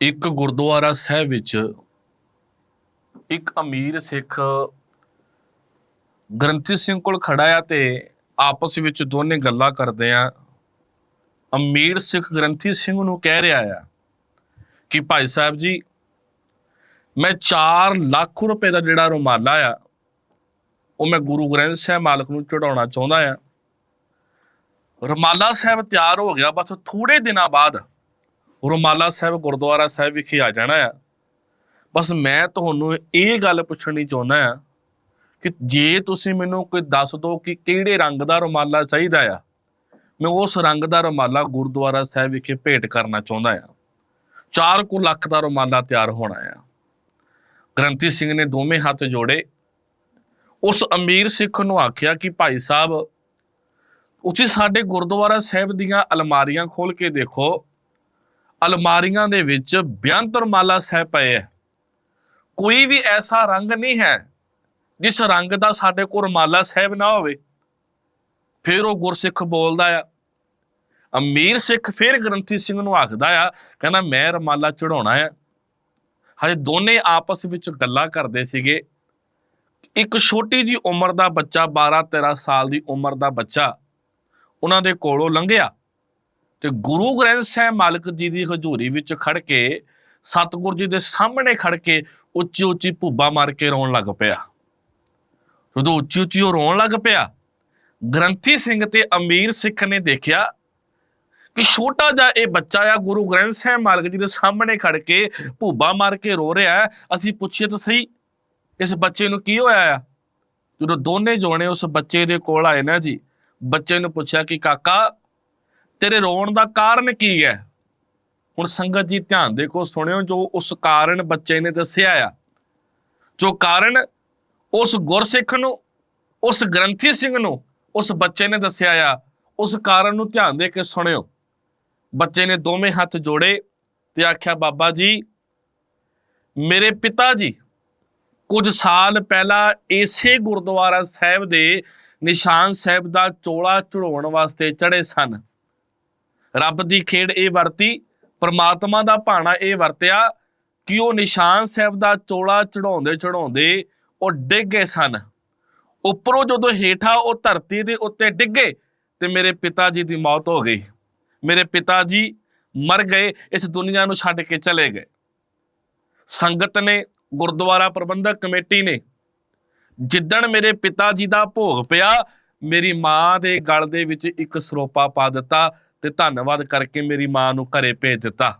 ਇੱਕ ਗੁਰਦੁਆਰਾ ਸਾਹਿਬ ਵਿੱਚ ਇੱਕ ਅਮੀਰ ਸਿੱਖ ਗ੍ਰੰਥੀ ਸਿੰਘ ਕੋਲ ਖੜਾ ਆ ਤੇ ਆਪਸ ਵਿੱਚ ਦੋਨੇ ਗੱਲਾਂ ਕਰਦੇ ਆ। ਅਮੀਰ ਸਿੱਖ ਗ੍ਰੰਥੀ ਸਿੰਘ ਨੂੰ ਕਹਿ ਰਿਹਾ ਆ ਕਿ ਭਾਈ ਸਾਹਿਬ ਜੀ, ਮੈਂ 4 ਲੱਖ ਰੁਪਏ ਦਾ ਜਿਹੜਾ ਰੁਮਾਲਾ ਆ, ਉਹ ਮੈਂ ਗੁਰੂ ਗ੍ਰੰਥ ਸਾਹਿਬ ਮਾਲਕ ਨੂੰ ਚੜਾਉਣਾ ਚਾਹੁੰਦਾ ਆ। ਰੁਮਾਲਾ ਸਾਹਿਬ ਤਿਆਰ ਹੋ ਗਿਆ ਬਸ ਥੋੜੇ ਦਿਨਾਂ ਬਾਅਦ ਰੁਮਾਲਾ ਸਾਹਿਬ ਗੁਰਦੁਆਰਾ ਸਾਹਿਬ ਵਿਖੇ ਆ ਜਾਣਾ ਆ। ਬਸ ਮੈਂ ਤੁਹਾਨੂੰ ਇਹ ਗੱਲ ਪੁੱਛਣੀ ਚਾਹੁੰਦਾ ਆ ਕਿ ਜੇ ਤੁਸੀਂ ਮੈਨੂੰ ਕੋਈ ਦੱਸ ਦਿਓ ਕਿ ਕਿਹੜੇ ਰੰਗ ਦਾ ਰੁਮਾਲਾ ਚਾਹੀਦਾ ਆ, ਮੈਂ ਉਸ ਰੰਗ ਦਾ ਰੁਮਾਲਾ ਗੁਰਦੁਆਰਾ ਸਾਹਿਬ ਵਿਖੇ ਭੇਟ ਕਰਨਾ ਚਾਹੁੰਦਾ ਆ। 4 ਕੁ ਲੱਖ ਦਾ ਰੁਮਾਲਾ ਤਿਆਰ ਹੋਣਾ ਆ। ਗ੍ਰੰਥੀ ਸਿੰਘ ਨੇ ਦੋਵੇਂ ਹੱਥ ਜੋੜੇ। ਉਸ ਅਮੀਰ ਸਿੱਖ ਨੂੰ ਆਖਿਆ ਕਿ ਭਾਈ ਸਾਹਿਬ, ਤੁਸੀਂ ਸਾਡੇ ਗੁਰਦੁਆਰਾ ਸਾਹਿਬ ਦੀਆਂ ਅਲਮਾਰੀਆਂ ਖੋਲ ਕੇ ਦੇਖੋ। ਅਲਮਾਰੀਆਂ ਦੇ ਵਿੱਚ ਬਿਆੰਤ ਰੁਮਾਲਾ ਸਾਹਿਬ ਪਏ ਹੈ। ਕੋਈ ਵੀ ਐਸਾ ਰੰਗ ਨਹੀਂ ਹੈ ਜਿਸ ਰੰਗ ਦਾ ਸਾਡੇ ਕੋਲ ਰੁਮਾਲਾ ਸਾਹਿਬ ਨਾ ਹੋਵੇ। ਫਿਰ ਉਹ ਗੁਰਸਿੱਖ ਬੋਲਦਾ ਆ, ਅਮੀਰ ਸਿੱਖ ਫਿਰ ਗ੍ਰੰਥੀ ਸਿੰਘ ਨੂੰ ਆਖਦਾ ਆ, ਕਹਿੰਦਾ ਮੈਂ ਰੁਮਾਲਾ ਚੜਾਉਣਾ ਆ। ਹਜੇ ਦੋਨੇ ਆਪਸ ਵਿੱਚ ਗੱਲਾਂ ਕਰਦੇ ਸੀਗੇ। ਇੱਕ ਛੋਟੀ ਜੀ ਉਮਰ ਦਾ ਬੱਚਾ 12 13 ਸਾਲ ਦੀ ਉਮਰ ਦਾ ਬੱਚਾ, ਉਹਨਾਂ ਦੇ ਕੋਲੋਂ ਲੰਘਿਆ। ਤੇ ਗੁਰੂ ਗ੍ਰੰਥ ਸਾਹਿਬ ਮਾਲਕ ਜੀ ਦੀ ਹਜ਼ੂਰੀ ਵਿੱਚ ਖੜ ਕੇ, ਸਤਿਗੁਰ ਜੀ ਦੇ ਸਾਹਮਣੇ ਖੜ ਕੇ ਉੱਚੀ ਉੱਚੀ ਭੁੱਬਾ ਮਾਰ ਕੇ ਰੋਣ ਲੱਗ ਪਿਆ। ਜਦੋਂ ਉੱਚੀ ਉੱਚੀ ਉਹ ਰੋਣ ਲੱਗ ਪਿਆ, ਗ੍ਰੰਥੀ ਸਿੰਘ ਤੇ ਅਮੀਰ ਸਿੱਖ ਨੇ ਦੇਖਿਆ ਕਿ ਛੋਟਾ ਜਿਹਾ ਇਹ ਬੱਚਾ ਆ, ਗੁਰੂ ਗ੍ਰੰਥ ਸਾਹਿਬ ਮਾਲਕ ਜੀ ਦੇ ਸਾਹਮਣੇ ਖੜ ਕੇ ਭੁੱਬਾ ਮਾਰ ਕੇ ਰੋ ਰਿਹਾ ਅਸੀਂ ਪੁੱਛੀਏ ਤਾਂ ਸਹੀ, ਇਸ ਬੱਚੇ ਨੂੰ ਕੀ ਹੋਇਆ ਆ? ਜਦੋਂ ਦੋਨੇ ਜੋਣੇ ਉਸ ਬੱਚੇ ਦੇ ਕੋਲ ਆਏ ਨਾ ਜੀ, ਬੱਚੇ ਨੂੰ ਪੁੱਛਿਆ ਕਿ ਕਾਕਾ ਤੇਰੇ ਰੋਣ ਦਾ ਕਾਰਨ ਕੀ ਹੈ? ਹੁਣ ਸੰਗਤ ਜੀ ਧਿਆਨ ਦੇਖੋ, ਸੁਣਿਓ ਜੋ ਉਸ ਕਾਰਨ ਬੱਚੇ ਨੇ ਦੱਸਿਆ ਆ। ਜੋ ਕਾਰਨ ਉਸ ਗੁਰਸਿੱਖ ਨੂੰ, ਉਸ ਗ੍ਰੰਥੀ ਸਿੰਘ ਨੂੰ, ਉਸ ਬੱਚੇ ਨੇ ਦੱਸਿਆ ਆ, ਉਸ ਕਾਰਨ ਨੂੰ ਧਿਆਨ ਦੇ ਕੇ ਸੁਣਿਓ। ਬੱਚੇ ਨੇ ਦੋਵੇਂ ਹੱਥ ਜੋੜੇ ਤੇ ਆਖਿਆ, ਬਾਬਾ ਜੀ, ਮੇਰੇ ਪਿਤਾ ਜੀ, ਕੁਝ ਸਾਲ ਪਹਿਲਾਂ ਇਸੇ ਗੁਰਦੁਆਰਾ ਸਾਹਿਬ ਦੇ ਨਿਸ਼ਾਨ ਸਾਹਿਬ ਦਾ ਚੋਲਾ ਚੜਾਉਣ ਵਾਸਤੇ ਚੜੇ ਸਨ। ਰੱਬ ਦੀ ਖੇਡ ਇਹ ਵਰਤੀ, ਪਰਮਾਤਮਾ ਦਾ ਭਾਣਾ ਇਹ ਵਰਤਿਆ ਕਿ ਉਹ ਨਿਸ਼ਾਨ ਸਾਹਿਬ ਦਾ ਚੋਲਾ ਚੜਾਉਂਦੇ ਚੜਾਉਂਦੇ ਉਹ ਡਿੱਗ ਗਏ ਸਨ। ਉੱਪਰੋਂ ਜਦੋਂ ਹੇਠਾਂ ਉਹ ਧਰਤੀ ਦੇ ਉੱਤੇ ਡਿੱਗੇ ਤੇ ਮੇਰੇ ਪਿਤਾ ਜੀ ਦੀ ਮੌਤ ਹੋ ਗਈ। ਮੇਰੇ ਪਿਤਾ ਜੀ ਮਰ ਗਏ, ਇਸ ਦੁਨੀਆ ਨੂੰ ਛੱਡ ਕੇ ਚਲੇ ਗਏ। ਸੰਗਤ ਨੇ, ਗੁਰਦੁਆਰਾ ਪ੍ਰਬੰਧਕ ਕਮੇਟੀ ਨੇ, ਜਿੱਦਣ ਮੇਰੇ ਪਿਤਾ ਜੀ ਦਾ ਭੋਗ ਪਿਆ, ਮੇਰੀ ਮਾਂ ਦੇ ਗਲ ਦੇ ਵਿੱਚ ਇੱਕ ਸਰੋਪਾ ਪਾ ਦਿੱਤਾ ਤੇ ਧੰਨਵਾਦ ਕਰਕੇ ਮੇਰੀ ਮਾਂ ਨੂੰ ਘਰੇ ਭੇਜ ਦਿੱਤਾ।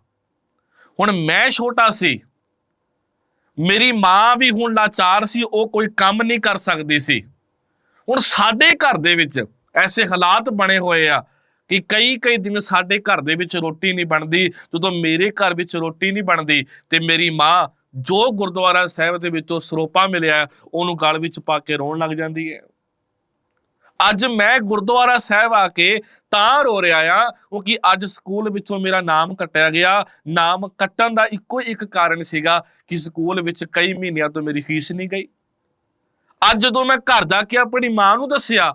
ਹੁਣ ਮੈਂ ਛੋਟਾ ਸੀ। ਮੇਰੀ ਮਾਂ ਵੀ ਹੁਣ ਲਾਚਾਰ ਸੀ, ਉਹ ਕੋਈ ਕੰਮ ਨਹੀਂ ਕਰ ਸਕਦੀ ਸੀ। ਹੁਣ ਸਾਡੇ ਘਰ ਦੇ ਵਿੱਚ ਐਸੇ ਹਾਲਾਤ ਬਣੇ ਹੋਏ ਆ ਕਿ ਕਈ ਕਈ ਦਿਨ ਸਾਡੇ ਘਰ ਦੇ ਵਿੱਚ ਰੋਟੀ ਨਹੀਂ ਬਣਦੀ, ਜਦੋਂ ਮੇਰੇ ਘਰ ਵਿੱਚ ਰੋਟੀ ਨਹੀਂ ਬਣਦੀ ਤੇ ਮੇਰੀ ਮਾਂ ਜੋ ਗੁਰਦੁਆਰਾ ਸਾਹਿਬ ਦੇ ਵਿੱਚੋਂ ਸਰੋਪਾ ਮਿਲਿਆ, ਉਹਨੂੰ ਗਲ ਵਿੱਚ ਪਾ ਕੇ ਰੋਣ ਲੱਗ ਜਾਂਦੀ ਹੈ। ਅੱਜ ਮੈਂ ਗੁਰਦੁਆਰਾ ਸਾਹਿਬ ਆ ਕੇ ਤਾਂ ਰੋ ਰਿਹਾ ਆ, ਕਿਉਂਕਿ ਅੱਜ ਸਕੂਲ ਵਿੱਚੋਂ ਮੇਰਾ ਨਾਮ ਕੱਟਿਆ ਗਿਆ। ਨਾਮ ਕੱਟਣ ਦਾ ਇੱਕੋ ਇੱਕ ਕਾਰਨ ਸੀਗਾ ਕਿ ਸਕੂਲ ਵਿੱਚ ਕਈ ਮਹੀਨਿਆਂ ਤੋਂ ਮੇਰੀ ਫੀਸ ਨਹੀਂ ਗਈ। ਅੱਜ ਜਦੋਂ ਮੈਂ ਘਰ ਜਾ ਕੇ ਆਪਣੀ ਮਾਂ ਨੂੰ ਦੱਸਿਆ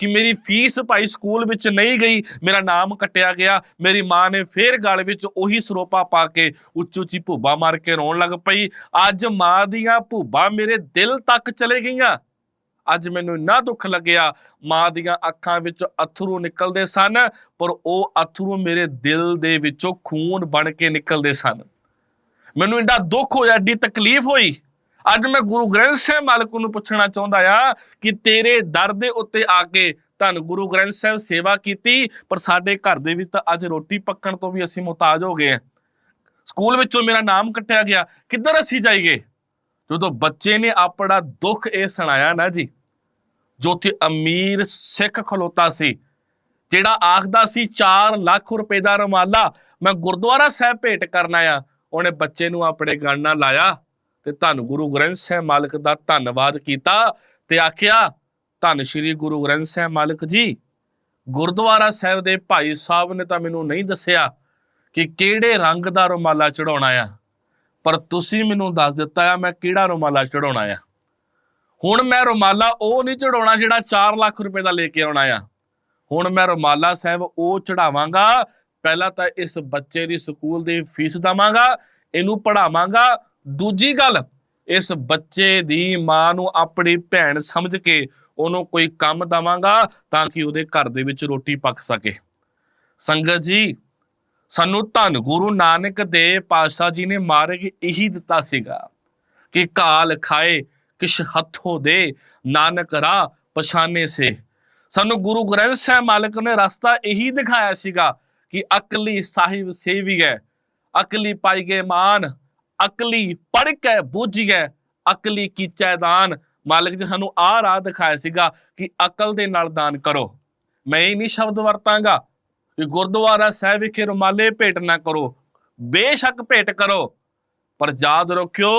ਕਿ ਮੇਰੀ ਫੀਸ ਭਾਈ ਸਕੂਲ ਵਿੱਚ ਨਹੀਂ ਗਈ, ਮੇਰਾ ਨਾਮ ਕੱਟਿਆ ਗਿਆ, ਮੇਰੀ ਮਾਂ ਨੇ ਫੇਰ ਗਲ ਵਿੱਚ ਉਹੀ ਸਰੋਪਾ ਪਾ ਕੇ ਉੱਚੀ ਉੱਚੀ ਭੁੱਬਾ ਮਾਰ ਕੇ ਰੋਣ ਲੱਗ ਪਈ। ਅੱਜ ਮਾਂ ਦੀਆਂ ਭੁੱਬਾ ਮੇਰੇ ਦਿਲ ਤੱਕ ਚਲੇ ਗਈਆਂ। ਅੱਜ ਮੈਨੂੰ ਇੰਨਾ ਦੁੱਖ ਲੱਗਿਆ, ਮਾਂ ਦੀਆਂ ਅੱਖਾਂ ਵਿੱਚ ਅਥਰੂ ਨਿਕਲਦੇ ਸਨ, ਪਰ ਉਹ ਅਥਰੂ ਮੇਰੇ ਦਿਲ ਦੇ ਵਿੱਚੋਂ ਖੂਨ ਬਣ ਕੇ ਨਿਕਲਦੇ ਸਨ। ਮੈਨੂੰ ਇੰਨਾ ਦੁੱਖ ਹੋਇਆ, ਏਡੀ ਤਕਲੀਫ ਹੋਈ। ਅੱਜ ਮੈਂ ਗੁਰੂ ਗ੍ਰੰਥ ਸਾਹਿਬ ਮਾਲਕ ਨੂੰ ਪੁੱਛਣਾ ਚਾਹੁੰਦਾ ਆ ਕਿ ਤੇਰੇ ਦਰ ਦੇ ਉੱਤੇ ਆ ਕੇ ਧੰਨ ਗੁਰੂ ਗ੍ਰੰਥ ਸਾਹਿਬ ਸੇਵਾ ਕੀਤੀ, ਪਰ ਸਾਡੇ ਘਰ ਦੇ ਵਿੱਚ ਤਾਂ ਅੱਜ ਰੋਟੀ ਪੱਕਣ ਤੋਂ ਵੀ ਅਸੀਂ ਮੁਹਤਾਜ ਹੋ ਗਏ ਹਾਂ। ਸਕੂਲ ਵਿੱਚੋਂ ਮੇਰਾ ਨਾਮ ਕੱਟਿਆ ਗਿਆ। ਕਿੱਧਰ ਅਸੀਂ ਜਾਈਏ? ਜਦੋਂ ਬੱਚੇ ਨੇ ਆਪਣਾ ਦੁੱਖ ਇਹ ਸੁਣਾਇਆ ਨਾ ਜੀ ਜੋ ਉੱਥੇ ਅਮੀਰ ਸਿੱਖ ਖਲੋਤਾ ਸੀ, ਜਿਹੜਾ ਆਖਦਾ ਸੀ 4 ਲੱਖ ਰੁਪਏ ਦਾ ਰੁਮਾਲਾ ਮੈਂ ਗੁਰਦੁਆਰਾ ਸਾਹਿਬ ਭੇਟ ਕਰਨਾ ਆ ਉਹਨੇ ਬੱਚੇ ਨੂੰ ਆਪਣੇ ਗਲ ਨਾਲ ਲਾਇਆ ਤੇ ਧੰਨ ਗੁਰੂ ਗ੍ਰੰਥ ਸਾਹਿਬ ਮਾਲਕ ਦਾ ਧੰਨਵਾਦ ਕੀਤਾ ਤੇ ਆਖਿਆ, ਧੰਨ ਸ਼੍ਰੀ ਗੁਰੂ ਗ੍ਰੰਥ ਸਾਹਿਬ ਮਾਲਕ ਜੀ, ਗੁਰਦੁਆਰਾ ਸਾਹਿਬ ਦੇ ਭਾਈ ਸਾਹਿਬ ਨੇ ਤਾਂ ਮੈਨੂੰ ਨਹੀਂ ਦੱਸਿਆ ਕਿ ਕਿਹੜੇ ਰੰਗ ਦਾ ਰੁਮਾਲਾ ਚੜਾਉਣਾ ਆ, ਪਰ ਤੁਸੀਂ ਮੈਨੂੰ ਦੱਸ ਦਿੱਤਾ ਆ ਮੈਂ ਕਿਹੜਾ ਰੁਮਾਲਾ ਚੜਾਉਣਾ ਆ। ਹੁਣ ਮੈਂ ਰੁਮਾਲਾ ਉਹ ਨਹੀਂ ਚੜਾਉਣਾ ਜਿਹੜਾ 4 ਲੱਖ ਰੁਪਏ ਦਾ ਲੈ ਕੇ ਆਉਣਾ ਆ। ਹੁਣ ਮੈਂ ਰੁਮਾਲਾ ਸਾਹਿਬ ਉਹ ਚੜਾਵਾਂਗਾ, ਪਹਿਲਾਂ ਤਾਂ ਇਸ ਬੱਚੇ ਦੀ ਸਕੂਲ ਦੀ ਫੀਸ ਦਵਾਂਗਾ, ਇਹਨੂੰ ਪੜਾਵਾਂਗਾ ਦੂਜੀ ਗੱਲ, ਇਸ ਬੱਚੇ ਦੀ ਮਾਂ ਨੂੰ ਆਪਣੀ ਭੈਣ ਸਮਝ ਕੇ ਉਹਨੂੰ ਕੋਈ ਕੰਮ ਦਵਾਂਗਾ ਤਾਂ ਕਿ ਉਹਦੇ ਘਰ ਦੇ ਵਿੱਚ ਰੋਟੀ ਪੱਕ ਸਕੇ। ਸੰਗਤ ਜੀ, ਸਾਨੂੰ ਧੰਨ ਗੁਰੂ ਨਾਨਕ ਦੇਵ ਪਾਤਸ਼ਾਹ ਜੀ ਨੇ ਮਾਰਗ ਇਹੀ ਦਿੱਤਾ ਸੀਗਾ ਕਿ ਕਾਲ ਖਾਏ ਕਿਛ ਹੱਥੋਂ ਦੇ, ਨਾਨਕ ਰਾਹ ਪਛਾਣੇ ਸੇ। ਸਾਨੂੰ ਗੁਰੂ ਗ੍ਰੰਥ ਸਾਹਿਬ ਮਾਲਕ ਨੇ ਰਸਤਾ ਇਹੀ ਦਿਖਾਇਆ ਸੀਗਾ ਕਿ ਅਕਲੀ ਸਾਹਿਬ ਸੇਵੀਐ ਅਕਲੀ ਪਾਈ ਗਏ ਮਾਨ, ਅਕਲੀ ਪੜ ਕੇ ਬੁੱਝੀਐ ਅਕਲੀ ਕੀਚੈ ਦਾਨ। ਮਾਲਕ ਜੀ ਸਾਨੂੰ ਆਹ ਰਾਹ ਦਿਖਾਇਆ ਸੀਗਾ ਕਿ ਅਕਲ ਦੇ ਨਾਲ ਦਾਨ ਕਰੋ। ਮੈਂ ਇਹ ਨਹੀਂ ਸ਼ਬਦ ਵਰਤਾਂਗਾ ਕਿ ਗੁਰਦੁਆਰਾ ਸਾਹਿਬ ਵਿਖੇ ਰੁਮਾਲੇ ਭੇਟ ਨਾ ਕਰੋ, ਬੇਸ਼ੱਕ ਭੇਟ ਕਰੋ, ਪਰ ਯਾਦ ਰੱਖਿਓ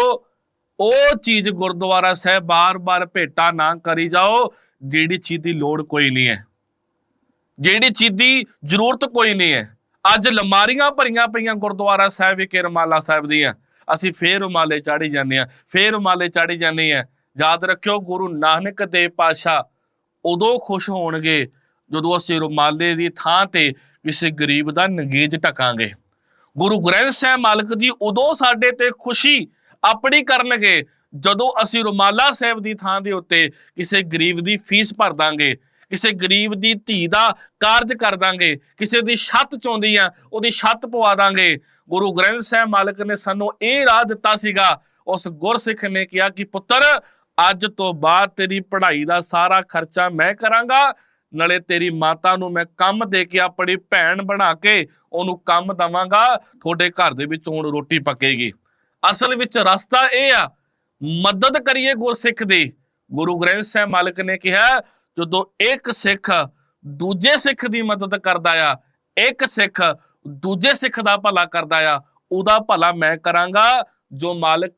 ਉਹ ਚੀਜ਼ ਗੁਰਦੁਆਰਾ ਸਾਹਿਬ ਬਾਰ-ਬਾਰ ਭੇਟਾ ਨਾ ਕਰੀ ਜਾਓ, ਜਿਹੜੀ ਚੀਜ਼ ਦੀ ਲੋੜ ਕੋਈ ਨਹੀਂ ਹੈ। ਜਿਹੜੀ ਚੀਜ਼ ਦੀ ਜ਼ਰੂਰਤ ਕੋਈ ਨਹੀਂ ਹੈ। ਅੱਜ ਲਮਾਰੀਆਂ ਭਰੀਆਂ ਪਈਆਂ ਗੁਰਦੁਆਰਾ ਸਾਹਿਬ ਵਿਖੇ ਰੁਮਾਲਾ ਸਾਹਿਬ ਦੀਆਂ। ਅਸੀਂ ਫੇਰ ਰੁਮਾਲੇ ਚਾੜੀ ਜਾਂਦੇ ਆ ਫੇਰ ਰੁਮਾਲੇ ਚਾੜੀ ਜਾਂਦੇ ਆ ਯਾਦ ਰੱਖਿਓ, ਗੁਰੂ ਨਾਨਕ ਦੇਵ ਪਾਸ਼ਾ ਉਦੋਂ ਖੁਸ਼ ਹੋਣਗੇ ਜਦੋਂ ਅਸੀਂ ਰੁਮਾਲੇ ਦੀ ਥਾਂ ਤੇ ਕਿਸੇ ਗਰੀਬ ਦਾ ਨਗੇਜ ਟਕਾਂਗੇ ਗੁਰੂ ਗ੍ਰੰਥ ਸਾਹਿਬ ਮਾਲਕ ਜੀ ਉਦੋਂ ਸਾਡੇ ਤੇ ਖੁਸ਼ੀ ਆਪਣੀ ਕਰਨਗੇ। ਜਦੋਂ ਅਸੀਂ ਰੁਮਾਲਾ ਸਾਹਿਬ ਦੀ ਥਾਂ ਦੇ ਉੱਤੇ ਕਿਸੇ ਗਰੀਬ ਦੀ ਫੀਸ ਭਰ ਦਾਂਗੇ, ਕਿਸੇ ਗਰੀਬ ਦੀ ਧੀ ਦਾ ਕਾਰਜ ਕਰ ਦਾਂਗੇ, ਕਿਸੇ ਦੀ ਛੱਤ ਚੋਂਦੀ ਆ, ਉਹਦੀ ਛੱਤ ਪਵਾ ਦਾਂਗੇ। ਗੁਰੂ ਗ੍ਰੰਥ ਸਾਹਿਬ ਮਾਲਕ ਨੇ ਸਾਨੂੰ ਇਹ ਰਾਹ ਦਿੱਤਾ ਸੀਗਾ, ਉਸ ਗੁਰਸਿੱਖ ਨੇ ਕਿਹਾ ਕਿ ਪੁੱਤਰ, ਅੱਜ ਤੋਂ ਬਾਅਦ ਤੇਰੀ ਪੜ੍ਹਾਈ ਦਾ ਸਾਰਾ ਖਰਚਾ ਮੈਂ ਕਰਾਂਗਾ, ਨਾਲੇ ਤੇਰੀ ਮਾਤਾ ਨੂੰ ਮੈਂ ਕੰਮ ਦੇ ਕੇ ਆਪਣੀ ਭੈਣ ਬਣਾ ਕੇ ਉਹਨੂੰ ਕੰਮ ਦਵਾਂਗਾ, ਤੁਹਾਡੇ ਘਰ ਦੇ ਵਿੱਚ ਹੁਣ ਰੋਟੀ ਪੱਕੇਗੀ। ਅਸਲ ਵਿੱਚ ਰਸਤਾ ਇਹ ਆ, ਮਦਦ ਕਰੀਏ ਗੁਰਸਿੱਖ ਦੀ। ਗੁਰੂ ਗ੍ਰੰਥ ਸਾਹਿਬ ਮਾਲਕ ਨੇ ਕਿਹਾ, ਜਦੋਂ ਇੱਕ ਸਿੱਖ ਦੂਜੇ ਸਿੱਖ ਦੀ ਮਦਦ ਕਰਦਾ ਆ, ਇੱਕ ਸਿੱਖ ਦੂਜੇ ਸਿੱਖ ਦਾ ਭਲਾ ਕਰਦਾ ਆ, ਉਹਦਾ ਭਲਾ ਮੈਂ ਕਰਾਂਗਾ, ਜੋ ਮਾਲਕ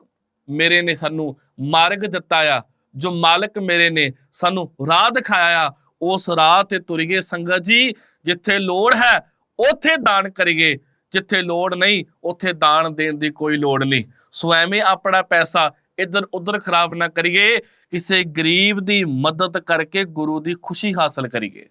ਮੇਰੇ ਨੇ ਸਾਨੂੰ ਮਾਰਗ ਦਿੱਤਾ ਆ, ਜੋ ਮਾਲਕ ਮੇਰੇ ਨੇ ਸਾਨੂੰ ਰਾਹ ਦਿਖਾਇਆ ਆ, ਉਸ ਰਾਹ ਤੇ ਤੁਰੀਏ ਸੰਗਤ ਜੀ, ਜਿੱਥੇ ਲੋੜ ਹੈ, ਉੱਥੇ ਦਾਨ ਕਰੀਏ। ਜਿੱਥੇ ਲੋੜ ਨਹੀਂ, ਉੱਥੇ ਦਾਨ ਦੇਣ ਦੀ ਕੋਈ ਲੋੜ ਨਹੀਂ। ਸੋ ਐਵੇਂ ਆਪਣਾ ਪੈਸਾ ਇੱਧਰ ਉੱਧਰ ਖਰਾਬ ਨਾ ਕਰੀਏ, ਕਿਸੇ ਗਰੀਬ ਦੀ ਮਦਦ ਕਰਕੇ ਗੁਰੂ ਦੀ ਖੁਸ਼ੀ ਹਾਸਲ ਕਰੀਏ।